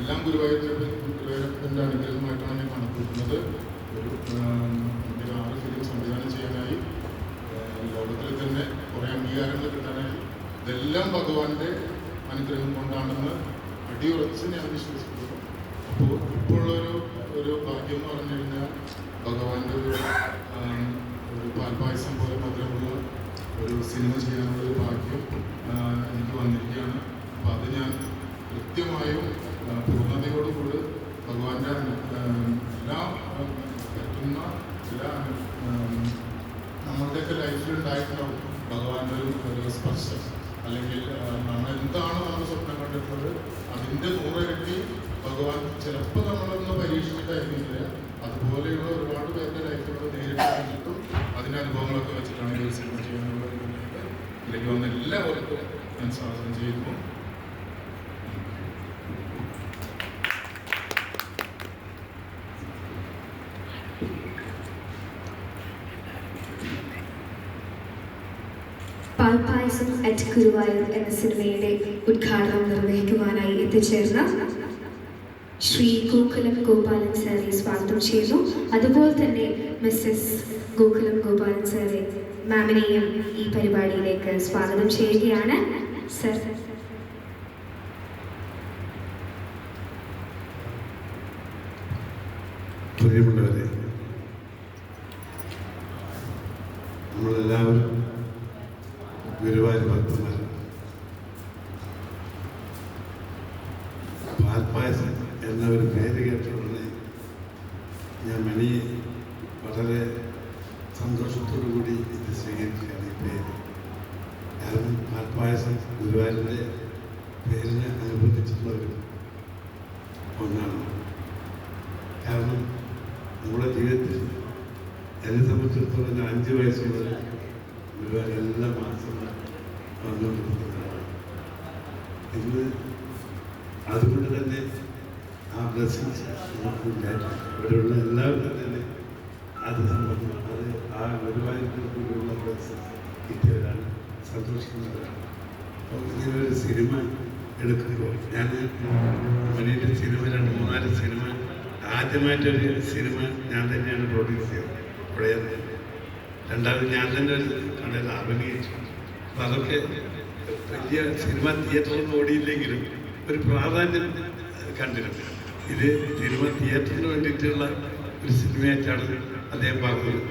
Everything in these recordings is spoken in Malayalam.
എല്ലാം ഗുരുവായൂരിന്റെ ഗുരുവായൂരപ്പന്റെ അനുഗ്രഹമായിട്ടാണ് ഞാൻ കണക്കൂട്ടുന്നത് ഒരു ആറ് ഫിലിം സംവിധാനം ചെയ്യാനായി ലോകത്തിൽ തന്നെ കുറേ അംഗീകാരങ്ങൾ കിട്ടാനായി ഇതെല്ലാം ഭഗവാന്റെ അനുഗ്രഹം കൊണ്ടാണെന്ന് അടിയുറച്ച് ഞാൻ വിശ്വസിക്കുന്നു. അപ്പോൾ ഇപ്പോഴുള്ളൊരു ഒരു ഭാഗ്യം എന്ന് പറഞ്ഞു കഴിഞ്ഞാൽ ഭഗവാന്റെ ഒരു ഒരു പാൽപായസം പോലെ മധുരമുള്ള ഒരു സിനിമ ചെയ്യാനുള്ള ഒരു ഭാഗ്യം എനിക്ക് വന്നിരിക്കുകയാണ്. അപ്പോൾ അത് ഞാൻ കൃത്യമായും പൂർണതയോടുകൂടി ഭഗവാന്റെ എല്ലാ പറ്റുന്ന ആം, നമ്മളുടെയൊക്കെ ലൈഫിൽ ഭഗവാന്റെ ഒരു സ്പർശം. അല്ലെങ്കിൽ നമ്മൾ എന്താണ് നമ്മൾ സ്വപ്നം കണ്ടിട്ടുള്ളത് അതിന്റെ നൂറിരട്ടി ഭഗവാൻ ചിലപ്പോൾ നമ്മളൊന്ന് പരീക്ഷിച്ചിട്ടായിരുന്നില്ല. അതുപോലെയുള്ള ഒരുപാട് പേരുടെ ലൈഫിലൂടെ നേരിട്ട് കണ്ടിട്ടും അതിന്റെ അനുഭവങ്ങളൊക്കെ വെച്ചിട്ടാണ് സിനിമ ചെയ്യാനുള്ള ഇതിലേക്ക് വന്ന എല്ലാവർക്കും ഞാൻ സ്വാഗതം ചെയ്യുന്നു. പാൽപ്പായസം അറ്റ് ഗുരുവായൂർ എന്ന സിനിമയുടെ ഉദ്ഘാടനം നിർവഹിക്കുവാനായി എത്തിച്ചേർന്ന ശ്രീ ഗോകുലം ഗോപാലൻ സാറെ സ്വാഗതം ചെയ്യുന്നു. അതുപോലെ തന്നെ മിസ്സസ് ഗോകുലം ഗോപാലൻ സാറെ മാമിനെയും ഈ പരിപാടിയിലേക്ക് സ്വാഗതം ചെയ്യുകയാണ്. സർ. പ്രിയമുള്ളവരെ നമ്മളെല്ലാവരും ഗുരുവായൂർ ഭക്തന്മാർ പാൽപ്പായസം എന്ന ഒരു പേര് കേട്ട ഞാൻ മണി വളരെ സന്തോഷത്തോടു കൂടി ഇത് സ്വീകരിക്കുകയാണ് ഈ പേര്. കാരണം പാൽപ്പായസം ഗുരുവായൂരിന്റെ പേരിനെ അനുബന്ധിച്ചിട്ടുള്ള ഒരു ഒന്നാണ്. കാരണം നമ്മുടെ ജീവിതത്തിൽ എന്നെ സംബന്ധിച്ചിടത്തോളം അഞ്ച് വയസ്സ് മുതൽ ഒരുപാട് മാത്രമാണ് വന്നുകൊണ്ടിരിക്കുന്നതാണ് ഇന്ന് അതുകൊണ്ട് തന്നെ ആ ബ്ലെസ്സിങ്സ് ഇവിടെയുള്ള എല്ലാവരും തന്നെ അത് സംബന്ധം അത് ആ ഗുരുവായൂരിൽ കൂടിയുള്ള ബ്ലെസ്സിങ്സ് കിട്ടിയവരാണ് സന്തോഷിക്കുന്നവരാണ്. അപ്പോൾ ഒരു സിനിമ എടുക്കുമ്പോൾ ഞാൻ മണിയുടെ സിനിമ രണ്ട് മൂന്നാൽ സിനിമ ആദ്യമായിട്ടൊരു സിനിമ ഞാൻ തന്നെയാണ് പ്രൊഡ്യൂസ് ചെയ്തത് ഇവിടെ രണ്ടാമത് ഞാൻ തന്നെ ഒരു കടയിൽ അഭിനയിച്ചു അപ്പം അതൊക്കെ വലിയ സിനിമ തിയേറ്ററിൽ ഓടിയില്ലെങ്കിലും ഒരു പ്രാധാന്യം കണ്ടിരുന്നു. ഇത് സിനിമ തിയേറ്ററിന് വേണ്ടിയിട്ടുള്ള ഒരു സിനിമയായിട്ടാണ് അദ്ദേഹം പറഞ്ഞത്.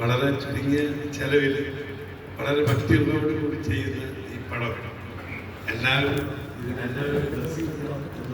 വളരെ ചുരുങ്ങിയ ചെലവിൽ വളരെ ഭക്തിയുള്ളവരോടുകൂടി ചെയ്യുന്ന ഈ പടം. എല്ലാവരും blessings